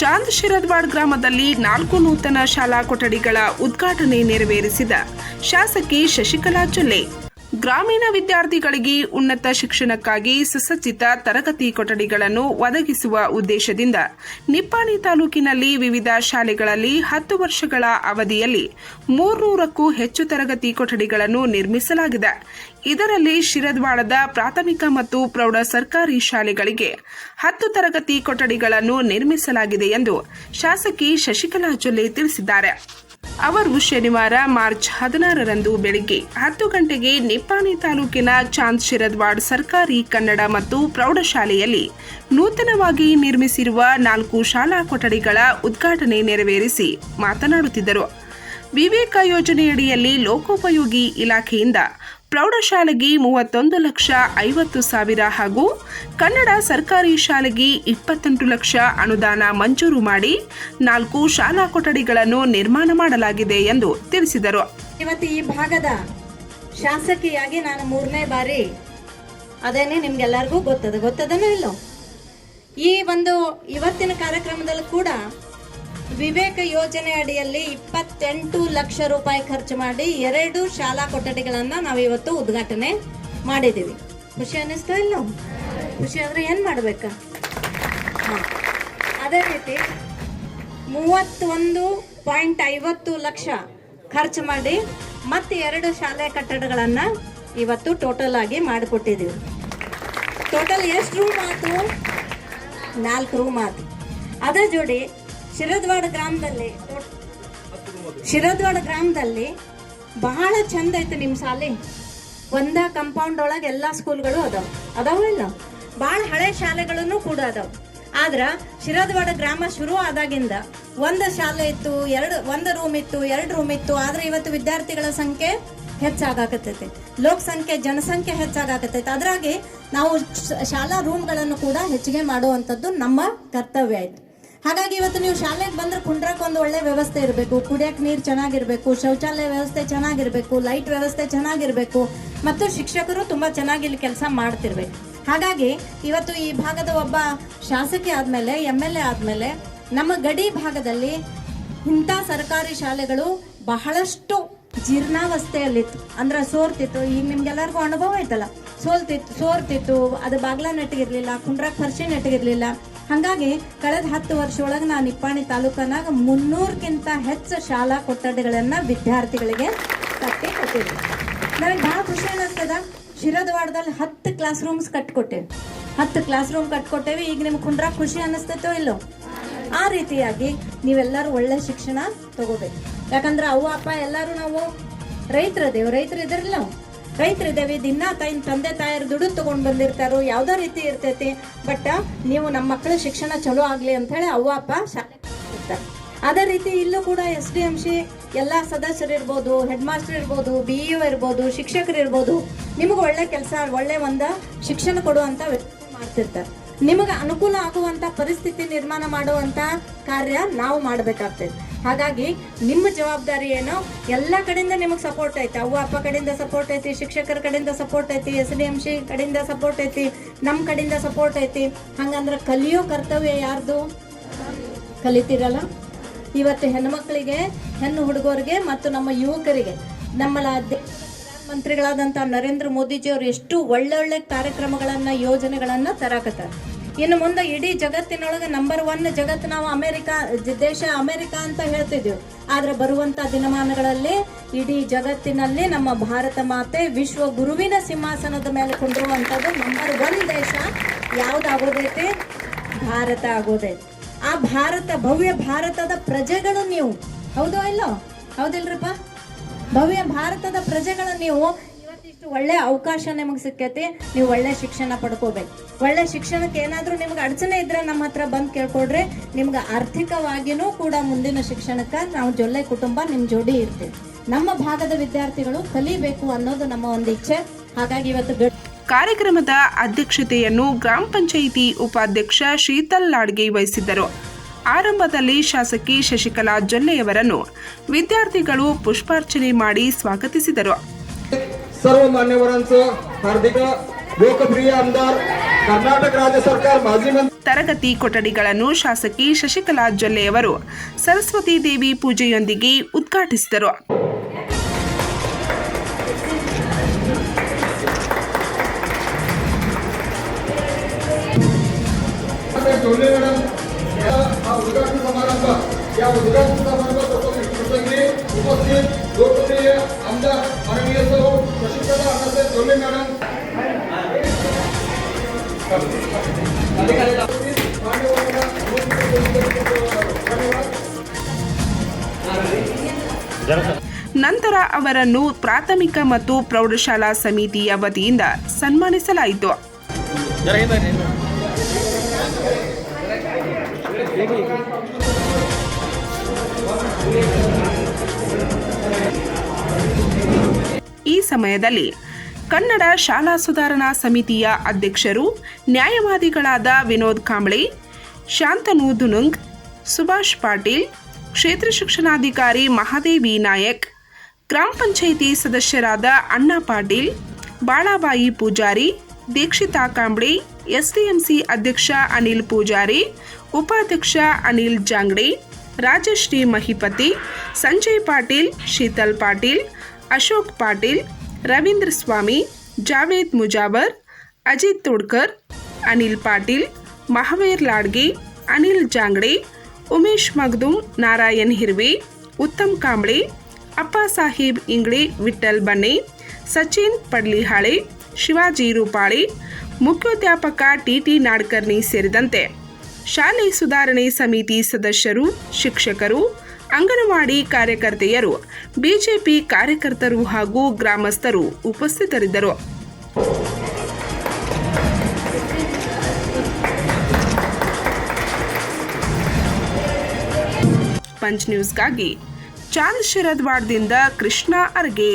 Chand Shiradwad ಗ್ರಾಮದಲ್ಲಿ ನಾಲ್ಕು ನೂತನ ಶಾಲಾ ಕೊಠಡಿಗಳ ಉದ್ಘಾಟನೆ ನೆರವೇರಿಸಿದ ಶಾಸಕಿ ಶಶಿಕಲಾ ಜೊಲ್ಲೆ ಗ್ರಾಮೀಣ ವಿದ್ಯಾರ್ಥಿಗಳಿಗೆ ಉನ್ನತ ಶಿಕ್ಷಣಕ್ಕಾಗಿ ಸುಸಜ್ಜಿತ ತರಗತಿ ಕೊಠಡಿಗಳನ್ನು ಒದಗಿಸುವ ಉದ್ದೇಶದಿಂದ ನಿಪ್ಪಾಣಿ ತಾಲೂಕಿನಲ್ಲಿ ವಿವಿಧ ಶಾಲೆಗಳಲ್ಲಿ ಹತ್ತು ವರ್ಷಗಳ ಅವಧಿಯಲ್ಲಿ ಮೂರ್ನೂರಕ್ಕೂ ಹೆಚ್ಚು ತರಗತಿ ಕೊಠಡಿಗಳನ್ನು ನಿರ್ಮಿಸಲಾಗಿದೆ. ಇದರಲ್ಲಿ ಶಿರದ್ವಾಡದ ಪ್ರಾಥಮಿಕ ಮತ್ತು ಪ್ರೌಢ ಸರ್ಕಾರಿ ಶಾಲೆಗಳಿಗೆ ಹತ್ತು ತರಗತಿ ಕೊಠಡಿಗಳನ್ನು ನಿರ್ಮಿಸಲಾಗಿದೆ ಎಂದು ಶಾಸಕಿ ಶಶಿಕಲಾ ಜೊಲ್ಲೆ ತಿಳಿಸಿದ್ದಾರೆ. ಅವರು ಶನಿವಾರ ಮಾರ್ಚ್ ಹದಿನಾರರಂದು ಬೆಳಗ್ಗೆ ಹತ್ತು ಗಂಟೆಗೆ ನಿಪ್ಪಾಣಿ ತಾಲೂಕಿನ ಚಾಂದ್ ಶಿರದ್ವಾಡ್ ಸರ್ಕಾರಿ ಕನ್ನಡ ಮತ್ತು ಪ್ರೌಢಶಾಲೆಯಲ್ಲಿ ನೂತನವಾಗಿ ನಿರ್ಮಿಸಿರುವ ನಾಲ್ಕು ಶಾಲಾ ಕೊಠಡಿಗಳ ಉದ್ಘಾಟನೆ ನೆರವೇರಿಸಿ ಮಾತನಾಡುತ್ತಿದ್ದರು. ವಿವೇಕ ಯೋಜನೆಯಡಿಯಲ್ಲಿ ಲೋಕೋಪಯೋಗಿ ಇಲಾಖೆಯಿಂದ ಪ್ರೌಢಶಾಲೆಗೆ ಮೂವತ್ತೊಂದು ಲಕ್ಷ ಐವತ್ತು ಸಾವಿರ ಹಾಗೂ ಕನ್ನಡ ಸರ್ಕಾರಿ ಶಾಲೆಗೆ ಇಪ್ಪತ್ತೆಂಟು ಲಕ್ಷ ಅನುದಾನ ಮಂಜೂರು ಮಾಡಿ ನಾಲ್ಕು ಶಾಲಾ ಕೊಠಡಿಗಳನ್ನು ನಿರ್ಮಾಣ ಮಾಡಲಾಗಿದೆ ಎಂದು ತಿಳಿಸಿದರು. ಇವತ್ತು ಈ ಭಾಗದ ಶಾಸಕಿಯಾಗಿ ನಾನು ಮೂರನೇ ಬಾರಿ ಅದೇನೆ ನಿಮ್ಗೆಲ್ಲರಿಗೂ ಗೊತ್ತದ, ಗೊತ್ತದನೋ ಇಲ್ಲೋ. ಈ ಒಂದು ಇವತ್ತಿನ ಕಾರ್ಯಕ್ರಮದಲ್ಲೂ ಕೂಡ ವಿವೇಕ ಯೋಜನೆ ಅಡಿಯಲ್ಲಿ ಇಪ್ಪತ್ತೆಂಟು ಲಕ್ಷ ರೂಪಾಯಿ ಖರ್ಚು ಮಾಡಿ ಎರಡು ಶಾಲಾ ಕೊಠಡಿಗಳನ್ನ ನಾವು ಇವತ್ತು ಉದ್ಘಾಟನೆ ಮಾಡಿದ್ದೀವಿ. ಖುಷಿ ಅನ್ನಿಸ್ತಾ ಇಲ್ಲ ಖುಷಿ ಆದ್ರೆ ಏನ್ ಮಾಡ್ಬೇಕ. ಅದೇ ರೀತಿ ಮೂವತ್ತೊಂದು ಪಾಯಿಂಟ್ ಐವತ್ತು ಲಕ್ಷ ಖರ್ಚು ಮಾಡಿ ಮತ್ತೆ ಎರಡು ಶಾಲೆ ಕಟ್ಟಡಗಳನ್ನು ಇವತ್ತು ಟೋಟಲ್ ಆಗಿ ಮಾಡಿಕೊಟ್ಟಿದ್ದೀವಿ. ಟೋಟಲ್ ಎಷ್ಟು ರೂಮ್ ಆತು? ನಾಲ್ಕು ರೂಮ್ ಆತು. ಅದರ ಜೋಡಿ ಶಿರದ್ವಾಡ ಗ್ರಾಮದಲ್ಲಿ ಶಿರದ್ವಾಡ ಗ್ರಾಮದಲ್ಲಿ ಬಹಳ ಚಂದ ಐತೆ ನಿಮ್ಮ ಶಾಲೆ. ಒಂದ ಕಂಪೌಂಡ್ ಒಳಗೆ ಎಲ್ಲ ಸ್ಕೂಲ್ಗಳು ಅದಾವ. ಅದಾವ ಇಲ್ಲ? ಭಾಳ ಹಳೆ ಶಾಲೆಗಳನ್ನು ಕೂಡ ಅದಾವ. ಆದ್ರ ಶಿರದ್ವಾಡ ಗ್ರಾಮ ಶುರು ಆದಾಗಿಂದ ಒಂದು ಶಾಲೆ ಇತ್ತು, ಎರಡು, ಒಂದು ರೂಮ್ ಇತ್ತು, ಎರಡು ರೂಮ್ ಇತ್ತು. ಆದ್ರೆ ಇವತ್ತು ವಿದ್ಯಾರ್ಥಿಗಳ ಸಂಖ್ಯೆ ಹೆಚ್ಚಾಗಕತ್ತೈತಿ. ಲೋಕಸಂಖ್ಯೆ ಜನಸಂಖ್ಯೆ ಹೆಚ್ಚಾಗಕತ್ತೈತಿ. ಅದ್ರಾಗೆ ನಾವು ಶಾಲಾ ರೂಮ್ಗಳನ್ನು ಕೂಡ ಹೆಚ್ಚಿಗೆ ಮಾಡುವಂಥದ್ದು ನಮ್ಮ ಕರ್ತವ್ಯ ಆಯ್ತು ಹಾಗಾಗಿ ಇವತ್ತು ನೀವು ಶಾಲೆಗೆ ಬಂದ್ರೆ ಕುಂಡ್ರಕ್ಕೆ ಒಂದು ಒಳ್ಳೆ ವ್ಯವಸ್ಥೆ ಇರಬೇಕು. ಕುಡಿಯಕ್ಕೆ ನೀರು ಚೆನ್ನಾಗಿರ್ಬೇಕು, ಶೌಚಾಲಯ ವ್ಯವಸ್ಥೆ ಚೆನ್ನಾಗಿರ್ಬೇಕು, ಲೈಟ್ ವ್ಯವಸ್ಥೆ ಚೆನ್ನಾಗಿರ್ಬೇಕು. ಮತ್ತು ಶಿಕ್ಷಕರು ತುಂಬಾ ಚೆನ್ನಾಗಿ ಇಲ್ಲಿ ಕೆಲಸ ಮಾಡ್ತಿರ್ಬೇಕು. ಹಾಗಾಗಿ ಇವತ್ತು ಈ ಭಾಗದ ಒಬ್ಬ ಶಾಸಕಿ ಆದ್ಮೇಲೆ, ಎಂ ಎಲ್ ಎ ಆದ್ಮೇಲೆ ನಮ್ಮ ಗಡಿ ಭಾಗದಲ್ಲಿ ಇಂಥ ಸರ್ಕಾರಿ ಶಾಲೆಗಳು ಬಹಳಷ್ಟು ಜೀರ್ಣಾವಸ್ಥೆಯಲ್ಲಿತ್ತು. ಅಂದ್ರೆ ಸೋರ್ತಿತ್ತು. ಈಗ ನಿಮ್ಗೆಲ್ಲರಿಗೂ ಅನುಭವ ಆಯ್ತಲ್ಲ. ಸೋಲ್ತಿತ್ತು, ಸೋರ್ತಿತ್ತು. ಅದು ಬಾಗ್ಲ ನೆಟ್ಟಿಗಿರ್ಲಿಲ್ಲ ಕುಂಡ್ರಕ್ ಫರ್ಶಿ ನೆಟ್ಟಗಿರ್ಲಿಲ್ಲ. ಹಾಗಾಗಿ ಕಳೆದ ಹತ್ತು ವರ್ಷ ಒಳಗೆ ನಾನು ನಿಪ್ಪಾಣಿ ತಾಲೂಕನಾಗ ಮುನ್ನೂರಕ್ಕಿಂತ ಹೆಚ್ಚು ಶಾಲಾ ಕೊಠಡಿಗಳನ್ನ ವಿದ್ಯಾರ್ಥಿಗಳಿಗೆ ಕಟ್ಟಿ ಕೊಟ್ಟಿದ್ವಿ ನನಗೆ ಭಾಳ ಖುಷಿ ಅನ್ನಿಸ್ತದ, ಶಿರದವಾಡದಲ್ಲಿ ಹತ್ತು ಕ್ಲಾಸ್ ರೂಮ್ಸ್ ಕಟ್ಕೊಟ್ಟೇವೆ ಹತ್ತು ಕ್ಲಾಸ್ ರೂಮ್ ಕಟ್ಕೊಟ್ಟೇವಿ, ಈಗ ನಿಮ್ಗೆ ಕುಂಡ್ರ ಖುಷಿ ಅನ್ನಿಸ್ತೈತೋ ಇಲ್ಲೋ? ಆ ರೀತಿಯಾಗಿ ನೀವೆಲ್ಲರೂ ಒಳ್ಳೆ ಶಿಕ್ಷಣ ತಗೋಬೇಕು. ಯಾಕಂದ್ರೆ ಅವ್ವ, ಅಪ್ಪ ಎಲ್ಲರೂ ನಾವು ರೈತರದೇವು ರೈತರು ಇದ್ರಲ್ಲ ರೈತರಿದ್ದೇವೆ, ದಿನ ತಾಯಿ ತಂದೆ ತಾಯಿಯರು ದುಡ್ಡು ತೊಗೊಂಡು ಬಂದಿರ್ತಾರೋ, ಯಾವುದೋ ರೀತಿ ಇರ್ತೈತಿ. ಬಟ್ ನೀವು ನಮ್ಮ ಮಕ್ಕಳ ಶಿಕ್ಷಣ ಚಲೋ ಆಗಲಿ ಅಂತ ಹೇಳಿ ಅವ್ವ, ಅಪ್ಪ ಶಾಲೆ ಇರ್ತಾರೆ. ಅದೇ ರೀತಿ ಇಲ್ಲೂ ಕೂಡ ಎಸ್ ಡಿ ಎಂ ಸಿ ಎಲ್ಲ ಸದಸ್ಯರು ಇರ್ಬೋದು, ಹೆಡ್ ಮಾಸ್ಟರ್ ಇರ್ಬೋದು, ಬಿ ಇ ಇರ್ಬೋದು, ಶಿಕ್ಷಕರು ಇರ್ಬೋದು, ನಿಮಗೆ ಒಳ್ಳೆ ಕೆಲಸ, ಒಳ್ಳೆ ಒಂದು ಶಿಕ್ಷಣ ಕೊಡುವಂಥ ವ್ಯಕ್ತಿ ಮಾಡ್ತಿರ್ತಾರೆ. ನಿಮಗೆ ಅನುಕೂಲ ಆಗುವಂಥ ಪರಿಸ್ಥಿತಿ ನಿರ್ಮಾಣ ಮಾಡುವಂಥ ಕಾರ್ಯ ನಾವು ಮಾಡಬೇಕಾಗ್ತದೆ ಹಾಗಾಗಿ ನಿಮ್ಮ ಜವಾಬ್ದಾರಿ ಏನು ಎಲ್ಲ ಕಡೆಯಿಂದ ನಿಮಗೆ ಸಪೋರ್ಟ್ ಐತಿ. ಅವ್ವ ಅಪ್ಪ ಕಡೆಯಿಂದ ಸಪೋರ್ಟ್ ಐತಿ, ಶಿಕ್ಷಕರ ಕಡೆಯಿಂದ ಸಪೋರ್ಟ್ ಐತಿ ಎಸ್ ಡಿ ಎಂ ಸಿ ಕಡೆಯಿಂದ ಸಪೋರ್ಟ್ ಐತಿ ನಮ್ಮ ಕಡೆಯಿಂದ ಸಪೋರ್ಟ್ ಐತಿ. ಹಂಗಂದ್ರೆ ಕಲಿಯೋ ಕರ್ತವ್ಯ ಯಾರ್ದು? ಕಲಿತೀರಲ್ಲ? ಇವತ್ತು ಹೆಣ್ಮಕ್ಳಿಗೆ, ಹೆಣ್ಣು ಹುಡುಗರಿಗೆ ಮತ್ತು ನಮ್ಮ ಯುವಕರಿಗೆ ನಮ್ಮ ಪ್ರಧಾನಮಂತ್ರಿಗಳಾದಂಥ ಮಂತ್ರಿಗಳಾದಂಥ ನರೇಂದ್ರ ಮೋದಿಜಿಯವರು ಎಷ್ಟು ಒಳ್ಳೊಳ್ಳೆ ಕಾರ್ಯಕ್ರಮಗಳನ್ನು, ಯೋಜನೆಗಳನ್ನು ತರಾಕತ್ತಾರ. ಇನ್ನು ಮುಂದೆ ಇಡೀ ಜಗತ್ತಿನೊಳಗೆ ನಂಬರ್ ಒನ್ ಜಗತ್ತು ನಾವು ಅಮೆರಿಕ ದೇಶ ಅಮೆರಿಕ ಅಂತ ಹೇಳ್ತಿದ್ವಿ ಆದರೆ ಬರುವಂಥ ದಿನಮಾನಗಳಲ್ಲಿ ಇಡೀ ಜಗತ್ತಿನಲ್ಲಿ ನಮ್ಮ ಭಾರತ ಮಾತೆ ವಿಶ್ವ ಗುರುವಿನ ಸಿಂಹಾಸನದ ಮೇಲೆ ಕುಂದಿರುವಂಥದ್ದು ನಂಬರ್ ಒನ್ ದೇಶ ಯಾವುದಾಗೋದೈತೆ? ಭಾರತ ಆಗೋದೈತೆ. ಆ ಭಾರತ, ಭವ್ಯ ಭಾರತದ ಪ್ರಜೆಗಳು ನೀವು. ಹೌದೋ ಇಲ್ಲೋ? ಹೌದಿಲ್ರಪ್ಪ? ಭವ್ಯ ಭಾರತದ ಪ್ರಜೆಗಳು ನೀವು. ಒಳ್ಳೆ ಅವಕಾಶ ನಿಮಗೆ ಸಿಕ್ಕೈತಿ, ನೀವು ಒಳ್ಳೆ ಶಿಕ್ಷಣ ಪಡ್ಕೋಬೇಕು. ಒಳ್ಳೆ ಶಿಕ್ಷಣಕ್ಕೆ ಏನಾದರೂ ನಿಮ್ಗೆ ಅಡಚಣೆ ಇದ್ರೆ ನಮ್ಮ ಹತ್ರ ಬಂದು ಕೇಳ್ಕೊಡ್ರಿ. ನಿಮ್ಗೆ ಆರ್ಥಿಕವಾಗಿನೂ ಕೂಡ ಮುಂದಿನ ಶಿಕ್ಷಣಕ್ಕೆ ನಾವು ಜೊಲ್ಲೆ ಕುಟುಂಬ ನಿಮ್ಮ ಜೋಡಿ ಇರ್ತೀವಿ. ನಮ್ಮ ಭಾಗದ ವಿದ್ಯಾರ್ಥಿಗಳು ಕಲಿಬೇಕು ಅನ್ನೋದು ನಮ್ಮ ಒಂದು ಇಚ್ಛೆ. ಹಾಗಾಗಿ ಇವತ್ತು ಕಾರ್ಯಕ್ರಮದ ಅಧ್ಯಕ್ಷತೆಯನ್ನು ಗ್ರಾಮ ಪಂಚಾಯಿತಿ ಉಪಾಧ್ಯಕ್ಷ ಶೀತಲ್ ಲಾಡ್ಗೆ ವಹಿಸಿದ್ದರು. ಆರಂಭದಲ್ಲಿ ಶಾಸಕಿ ಶಶಿಕಲಾ ಜೊಲ್ಲೆಯವರನ್ನು ವಿದ್ಯಾರ್ಥಿಗಳು ಪುಷ್ಪಾರ್ಚನೆ ಮಾಡಿ ಸ್ವಾಗತಿಸಿದರು. सर्व मान्यवरांचं हार्दिक लोकप्रिय आमदार कर्नाटक राज्य सरकार माजी मंत्री ತರಗತಿ ಕೊಠಡಿಗಳನ್ನು ಶಾಸಕಿ ಶಶಿಕಲಾ ಜೊಲ್ಲೆಯವರು ಸರಸ್ವತಿ ದೇವಿ ಪೂಜೆಯೊಂದಿಗೆ ಉದ್ಘಾಟಿಸಿದರು जोडले मॅडम या हा ನಂತರ ಅವರನ್ನು ಪ್ರಾಥಮಿಕ ಮತ್ತು ಪ್ರೌಢಶಾಲಾ ಸಮಿತಿಯ ವತಿಯಿಂದ ಸನ್ಮಾನಿಸಲಾಯಿತು. ಈ ಸಮಯದಲ್ಲಿ ಕನ್ನಡ ಶಾಲಾ ಸುಧಾರಣಾ ಸಮಿತಿಯ ಅಧ್ಯಕ್ಷರು, ನ್ಯಾಯವಾದಿಗಳಾದ ವಿನೋದ್ ಕಾಂಬ್ಳೆ, ಶಾಂತನು ದುನುಂಗ್, ಸುಭಾಷ್ ಪಾಟೀಲ್ ಕ್ಷೇತ್ರ ಶಿಕ್ಷಣಾಧಿಕಾರಿ ಮಹಾದೇವಿ ನಾಯಕ್ ಗ್ರಾಮ ಪಂಚಾಯಿತಿ ಸದಸ್ಯರಾದ ಅಣ್ಣಾ ಪಾಟೀಲ್ ಬಾಳಾಬಾಯಿ ಪೂಜಾರಿ ದೀಕ್ಷಿತಾ ಕಾಂಬ್ಳೆ ಎಸ್ಡಿಎಂಸಿ ಅಧ್ಯಕ್ಷ ಅನಿಲ್ ಪೂಜಾರಿ ಉಪಾಧ್ಯಕ್ಷ ಅನಿಲ್ ಜಾಂಗ್ಡೆ ರಾಜಶ್ರೀ ಮಹಿಪತಿ ಸಂಜಯ್ ಪಾಟೀಲ್ ಶೀತಲ್ ಪಾಟೀಲ್ ಅಶೋಕ್ ಪಾಟೀಲ್ ರವೀಂದ್ರ ಸ್ವಾಮಿ ಜಾವೇದ್ ಮುಜಾವರ್ ಅಜಿತ್ ತೋಡ್ಕರ್ ಅನಿಲ್ ಪಾಟೀಲ್ ಮಹಾವೀರ್ ಲಾಡ್ಗೆ ಅನಿಲ್ ಜಾಂಗ್ಡೆ ಉಮೇಶ್ ಮಗ್ದುಂ, ನಾರಾಯಣ್ ಹಿರ್ವಿ, ಉತ್ತಮ್ ಕಾಂಬ್ಳಿ, ಅಪ್ಪ ಸಾಹೇಬ್ ಇಂಗ್ಳಿ ವಿಠಲ್ ಬನ್ನಿ, ಸಚಿನ್ ಪಡ್ಲಿಹಾಳೆ, ಶಿವಾಜಿ ರೂಪಾಳೆ ಮುಖ್ಯೋಧ್ಯಾಪಕ ಟಿಟಿ ನಾಡ್ಕರ್ನಿ ಸೇರಿದಂತೆ ಶಾಲೆ ಸುಧಾರಣೆ ಸಮಿತಿ ಸದಸ್ಯರು, ಶಿಕ್ಷಕರು, ಅಂಗನವಾಡಿ ಕಾರ್ಯಕರ್ತೆಯರು, ಬಿಜೆಪಿ ಕಾರ್ಯಕರ್ತರು ಹಾಗೂ ಗ್ರಾಮಸ್ಥರು ಉಪಸ್ಥಿತರಿದ್ದರು. ಪಂಚ್ ನ್ಯೂಸ್ಗಾಗಿ ಚಾಂದ್ ಶರದ್ವಾಡ್ದಿಂದ ಕೃಷ್ಣ ಅರ್ಗೆ.